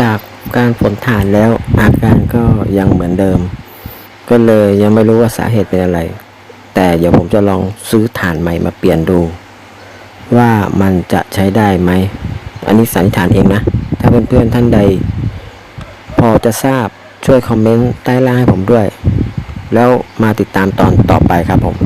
จากการผลฐานแล้วอาการก็ยังเหมือนเดิม ก็เลยยังไม่รู้ว่าสาเหตุเป็นอะไร แต่เดี๋ยวผมจะลองซื้อฐานใหม่มาเปลี่ยนดู ว่ามันจะใช้ได้ไหม อันนี้สันนิษฐานเองนะ ถ้าเพื่อนๆท่านใด พอจะทราบช่วยคอมเมนต์ใต้ล่างให้ผมด้วย แล้วมาติดตามตอนต่อไปครับผม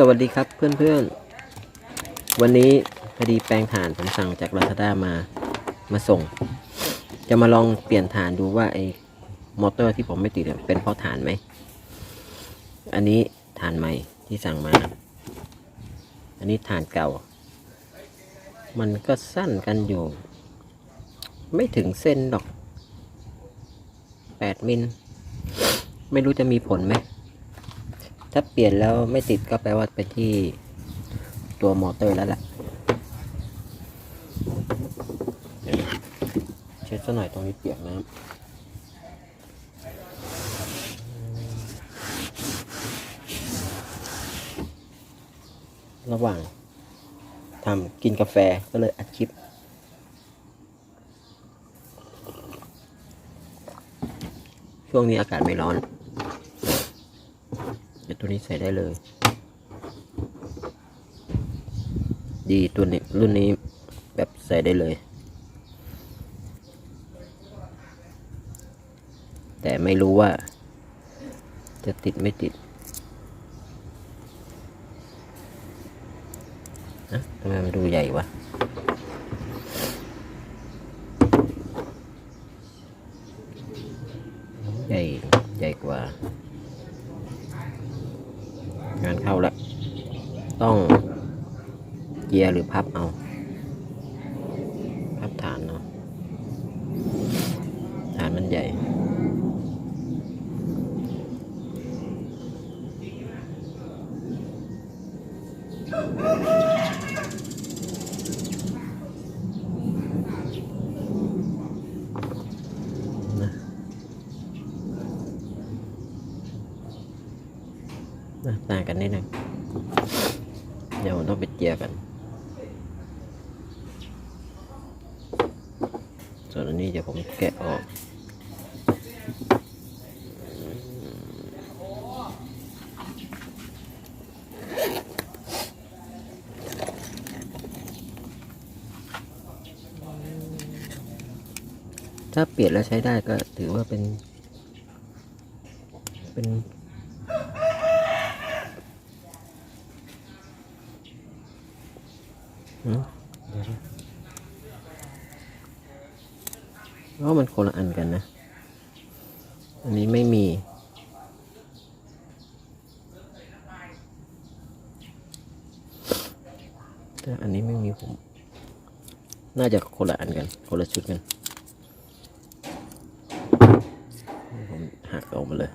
สวัสดีครับเพื่อนๆ วันนี้พอดีแปลงฐานผมสั่งจากลาซาด้ามามาส่ง จะมาลองเปลี่ยนฐานดูว่าไอ้มอเตอร์ที่ผมไม่ติดเป็นเพราะฐานไหม อันนี้ฐานใหม่ที่สั่งมา อันนี้ฐานเก่า มันก็สั้นกันอยู่ ไม่ถึงเส้นดอก 8 มิล ไม่รู้จะมีผลไหม ถ้าเปลี่ยนแล้วไม่ติดก็แปลว่าเป็นที่ตัวมอเตอร์แล้วแหละเช็ดซะหน่อยตรงนี้เปียกน้ำระหว่างทำกินกาแฟก็เลยอัดคลิป ช่วงนี้อากาศไม่ร้อน ตัวนี้ใส่ได้เลย ดีตัวนี้รุ่นนี้แบบใส่ได้เลย แต่ไม่รู้ว่า จะติดไม่ติดนะทำไมมันดูใหญ่วะใหญ่ใหญ่กว่า งานเข้าแล้วต้องเกียร์หรือพับเอา พับฐานเนาะฐานมันใหญ่ นะนะ ต่างกันนิดนึงเดี๋ยวต้องไปเจียกัน ส่วนอันนี้เดี๋ยวผมแกะออกถ้าเปลี่ยนแล้วใช้ได้ก็ถือว่าเป็น เป็น หืมเดี๋ย ว่ามันคนละอันกันนะ อันนี้ไม่มี แต่อันนี้ไม่มีผม น่าจะคนละอันกัน คนละชุดกัน ผมหักออกมาเลย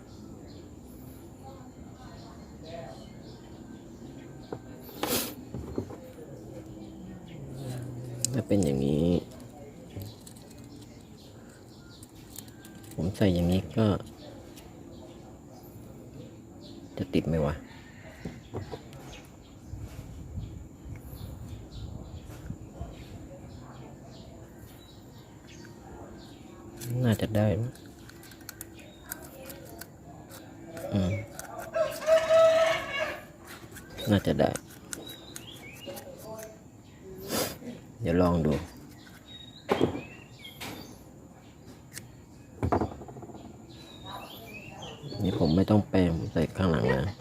ถ้าเป็นอย่างนี้ ผมใส่อย่างนี้ก็ จะติดไหมวะน่าจะได้อืมน่าจะได้ เดี๋ยวลองดูนี่ผมไม่ต้องแปลงใส่ข้างหลังนะ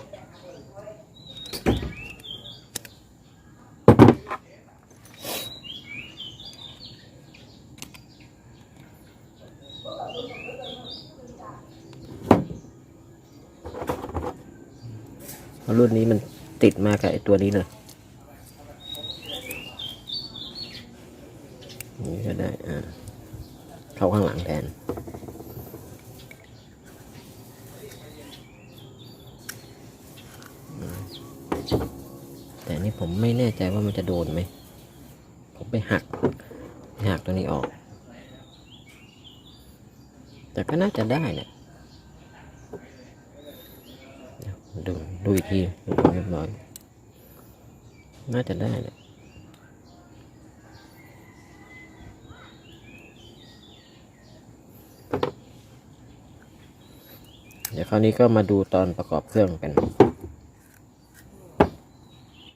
เพราะรุ่นนี้มันติดมากกับไอตัวนี้เลย นี่ก็ได้อ่าเข้าข้างหลังแทนแต่นี่ผมไม่แน่ใจว่ามันจะโดนไหม ผมไปหัก หักตัวนี้ออก แต่ก็น่าจะได้เนี่ยดูดูอีกทีดูเรียบร้อย น่าจะได้เนี่ย ดี๋ยวคราวนี้ก็มาดูตอนประกอบเครื่องกัน